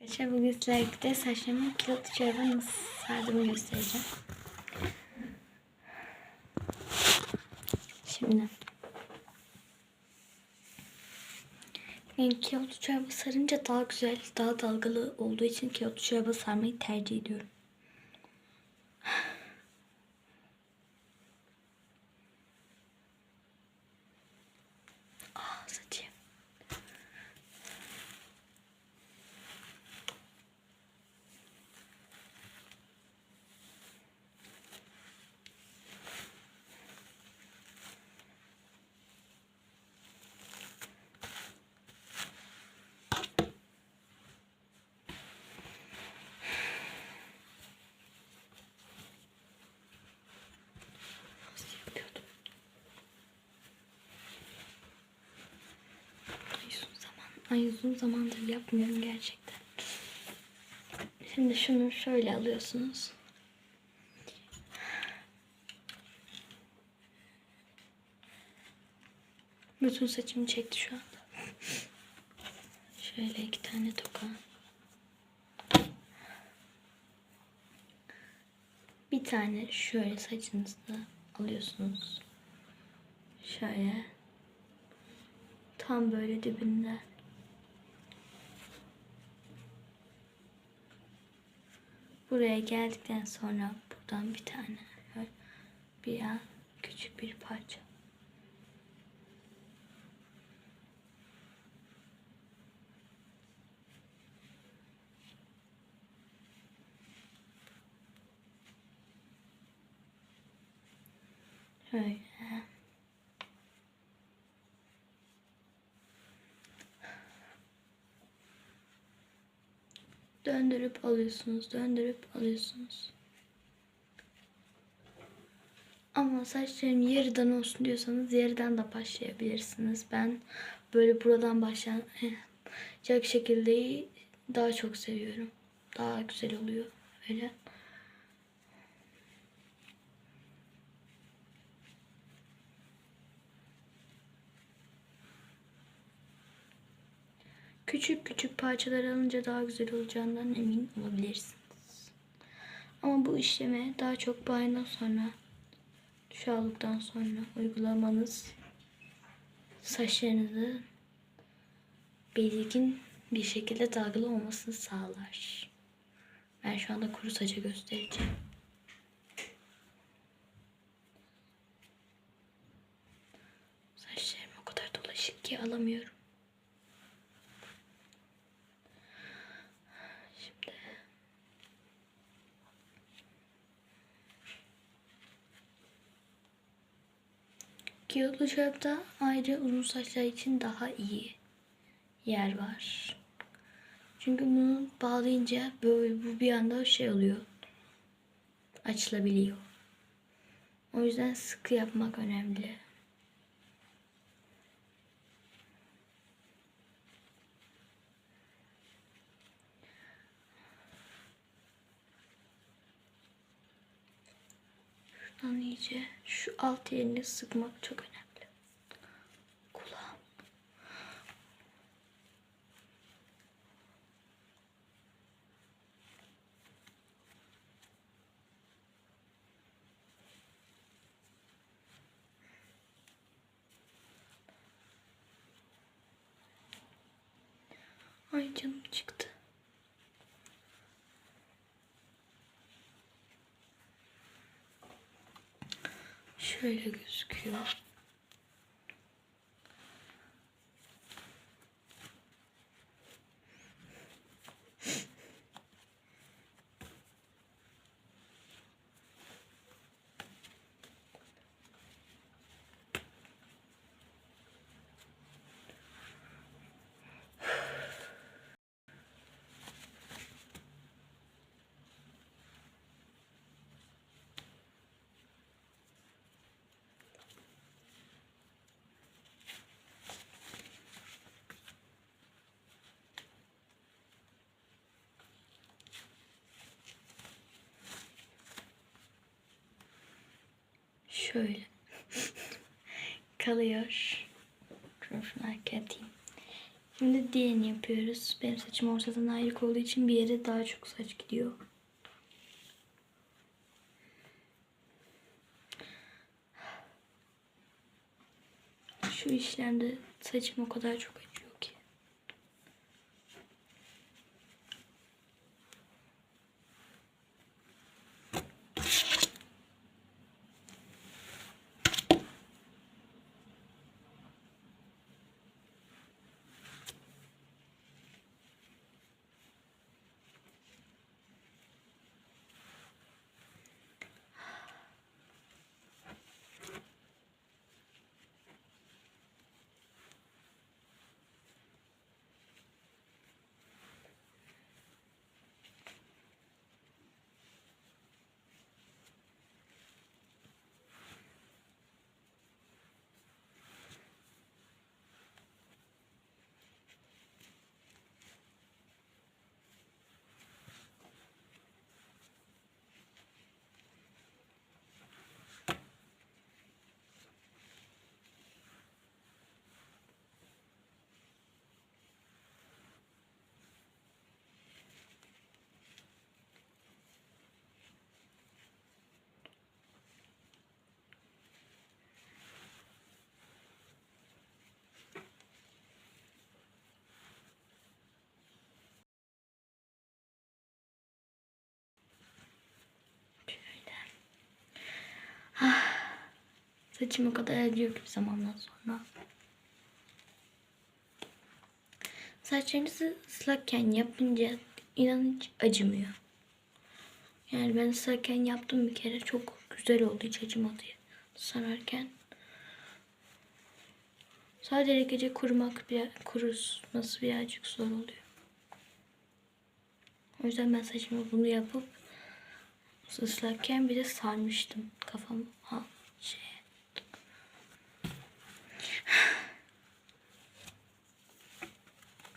Arkadaşlar bugün sizlerle birlikte saçlarımı kilotlu çorba nasıl sardığımı göstereceğim. Şimdi. Yani kilotlu çorba sarınca daha güzel, daha dalgalı olduğu için kilotlu çorba sarmayı tercih ediyorum. Ah saçım. Nasıl yapıyordum? Ay uzun ay uzun zamandır yapmıyorum gerçekten. Şimdi şunu şöyle alıyorsunuz. Bütün saçımı çekti şu anda. Şöyle iki tane toka. Bir tane şöyle saçınızda alıyorsunuz. Şöyle. Tam böyle dibinde. Buraya geldikten sonra buradan bir tane bir ya küçük bir parça. Şöyle. Döndürüp alıyorsunuz, döndürüp alıyorsunuz. Ama saçlarım yarıdan olsun diyorsanız yarıdan da başlayabilirsiniz. Ben böyle buradan başlayacak şekilde daha çok seviyorum. Daha güzel oluyor öyle. Küçük küçük parçalar alınca daha güzel olacağından emin olabilirsiniz. Ama bu işleme daha çok banyodan sonra, duş aldıktan sonra uygulamanız saçlarınızı belirgin bir şekilde dalgalı olmasını sağlar. Ben şu anda kuru saça göstereceğim. Saçlarım o kadar dolaşık ki alamıyorum. Kilotlu çorapta ayrı uzun saçlar için daha iyi yer var. Çünkü bunu bağlayınca böyle bu bir anda şey oluyor. Açılabiliyor. O yüzden sıkı yapmak önemli. Şuradan iyice şu alt yerini sıkmak çok önemli. Kulağım. Ay canım çıktı. Şöyle gözüküyor. Şöyle kalıyor. Şunu atayım. Şimdi diğerini yapıyoruz. Benim saçım ortadan ayrık olduğu için bir yere daha çok saç gidiyor. Şu işlemde saçım o kadar çok acıyor ki. Şöyle. Ah, Saçım o kadar acıyor ki bir zamandan sonra. Saçlarınızı ıslakken yapınca inanın hiç acımıyor. Yani ben ıslakken yaptım bir kere çok güzel oldu hiç acımadı sararken. Sadece gece kurumak bir kuruması birazcık zor oluyor. O yüzden ben saçımı bunu yapıp ıslakken bir de sarmıştım kafamı.